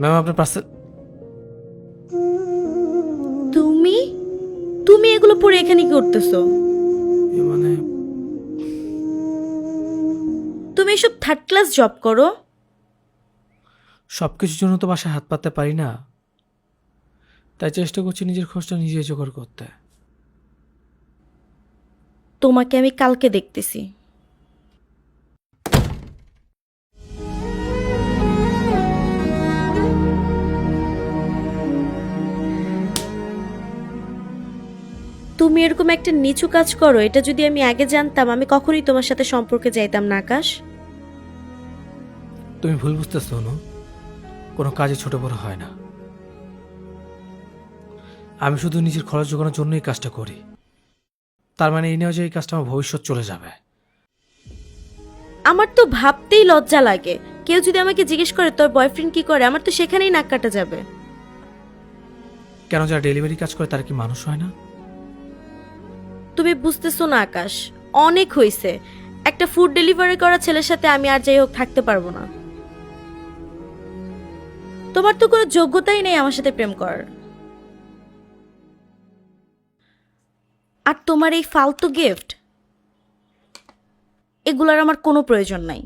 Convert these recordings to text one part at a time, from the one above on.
Ma'am আপনার parcel তুমি? তুমি এগুলো পরে এখানে কি করতেছো? মানে তুমি এসব থার্ড ক্লাস জব করো? সব কিছুর জন্য তো বাসায় হাত পাততে পারি না। তাই চেষ্টা করছি নিজের খরচটা নিজে জোগাড় করতে। তোমাকে আমি কালকে দেখতেছি। তুমি এরকম একটা নিচু কাজ করো এটা যদি আমি আগে জানতাম আমি কখনোই তোমার সাথে সম্পর্কে যাইতাম না আকাশ। তুমি ভুল বুঝতেছো অনু। কোনো কাজে ছোট বড় হয় না। আমি শুধু নিজের খরচ জোগানোর জন্য এই কাজটা করি। তার মানে এই নয় যে এই কাজটা আমার ভবিষ্যৎ চলে যাবে। আমার তো ভাবতেই লজ্জা লাগে। কেউ যদি আমাকে জিজ্ঞেস করে তোর বয়ফ্রেন্ড কি করে? আমার তো সেখানেই নাক কাটা যাবে। কেন যারা ডেলিভারি কাজ করে তারা কি মানুষ হয় না? তুমি বুঝতেছো না, আকাশ। অনেক হইছে। একটা ফুড ডেলিভারি করা ছেলের সাথে আমি আর যাই হোক থাকতে পারব না। তোমার তো কোনো যোগ্যতাই নেই আমার সাথে প্রেম করার। আর তোমার এই ফালতু গিফট এগুলোর আমার কোনো প্রয়োজন নাই।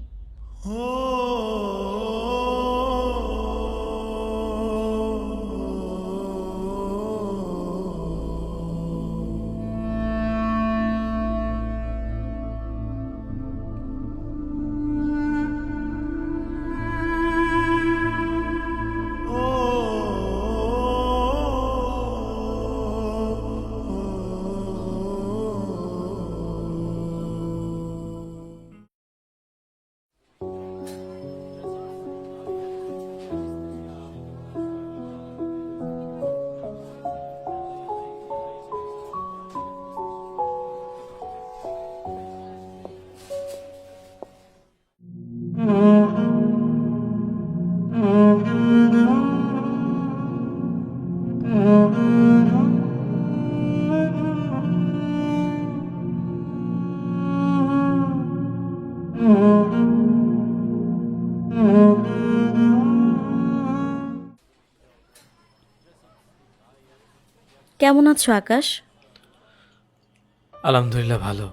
কেমন আছো আকাশ? আলহামদুলিল্লাহ ভালো।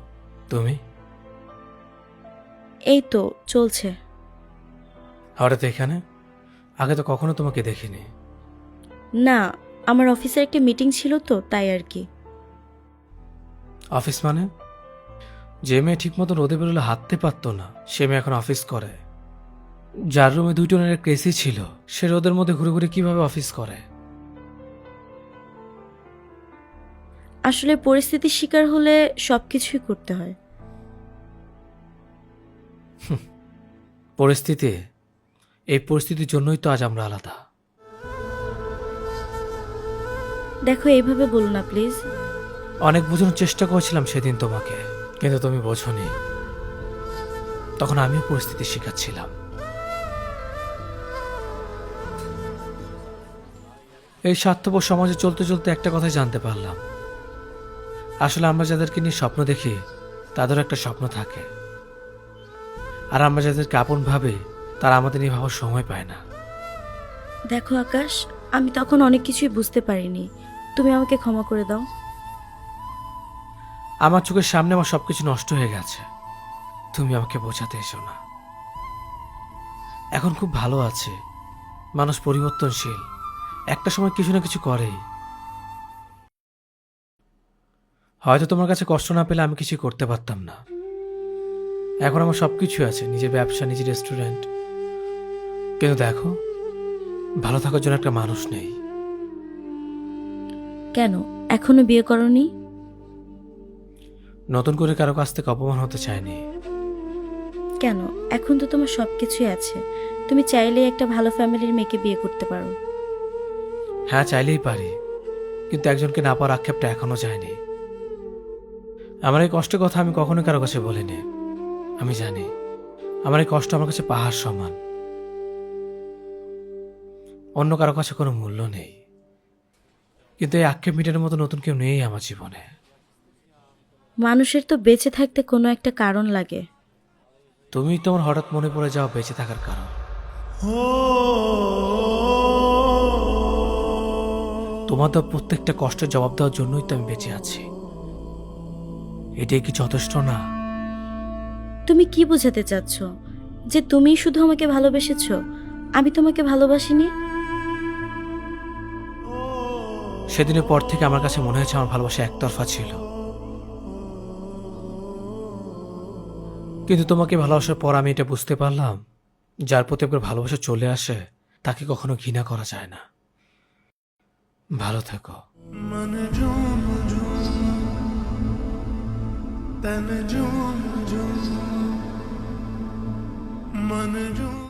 তুমি? এই তো চলছে। হঠাৎ এখানে? আগে তো কখনো তোমাকে দেখিনি। না আমার অফিসের একটা মিটিং ছিল তো তাই আর কি। অফিস মানে? যে মেয়ে ঠিক মতো রোদে বেরোলে হাঁটতে পারতো না সে মেয়ে এখন অফিস করে। যার রুমে দুই টনের কেসি ছিল সে রোদের মধ্যে ঘুরে ঘুরে কীভাবে অফিস করে? আসলে পরিস্থিতির শিকার হলে সব কিছুই করতে হয়। পরিস্থিতি এই পরিস্থিতির জন্যই তো আজ আমরা আলাদা। দেখো এইভাবে বলো না প্লিজ। অনেক বোঝানোর চেষ্টা করেছিলাম সেদিন তোমাকে কিন্তু তুমি বোঝনি। তখন আমিও পরিস্থিতি শিকার ছিলাম। এই স্বার্থপর সমাজে চলতে চলতে একটা কথাই জানতে পারলাম। আসলে আমরা যাদেরকে নিয়ে স্বপ্ন দেখি তাদেরও একটা স্বপ্ন থাকে। আর আমরা যাদেরকে আপন ভাবে তারা আমাদের নিয়ে ভাবার সময় পায় না। দেখো আকাশ আমি তখন অনেক কিছুই বুঝতে পারিনি। তুমি আমাকে ক্ষমা করে দাও। আমার চোখের সামনে আমার সবকিছু নষ্ট হয়ে গেছে। তুমি আমাকে বোঝাতে এসো না। এখন খুব ভালো আছে। মানুষ পরিবর্তনশীল। একটা সময় কিছু না কিছু করেই। হয়তো তোমার কাছে কষ্ট না পেলে আমি কিছু করতে পারতাম না। এখন আমার সব কিছু আছে নিজের ব্যবসা নিজের রেস্টুরেন্ট কিন্তু দেখো ভালো থাকার জন্য একটা মানুষ নেই। কেন? এখনও বিয়ে করনি? নতুন করে কারও কাছ থেকে অপমান হতে চায়নি। কেন? এখন তো তোমার সব কিছুই আছে। তুমি চাইলেই একটা ভালো ফ্যামিলির মেয়েকে বিয়ে করতে পারো। হ্যাঁ চাইলেই পারি। কিন্তু একজনকে না পাওয়ার আক্ষেপটা এখনও যায়নি। আমার এই কষ্টের কথা আমি কখনো কারও কাছে বলিনি। আমি জানি আমার এই কষ্ট আমার কাছে পাহাড় সমান। অন্য কারও কাছে কোনো মূল্য নেই। কিন্তু এই আক্ষেপ মিটানোর মতো নতুন কেউ নেই আমার জীবনে। মানুষের তো বেঁচে থাকতে কোনো একটা কারণ লাগে। তুমি তোমার হঠাৎ মনে পড়ে যাও বেঁচে থাকার কারণ। তোমাদের প্রত্যেকটা কষ্টের জবাব দেওয়ার জন্যই তো আমি বেঁচে আছি। এটাই কি যথেষ্ট না? তুমি কি বোঝাতে চাচ্ছ? যে তুমি শুধু আমাকে ভালোবেসেছ? আমি তোমাকে ভালোবাসিনি? সেদিনের পর থেকে আমার কাছে মনে হয়েছে আমার ভালোবাসা একতরফা ছিল। কিন্তু তোমাকে ভালোবাসার পর আমি এটা বুঝতে পারলাম যার প্রতি একবার ভালোবাসা চলে আসে তাকে কখনো ঘৃণা করা যায় না। ভালো থেকো। تنجم جم من جم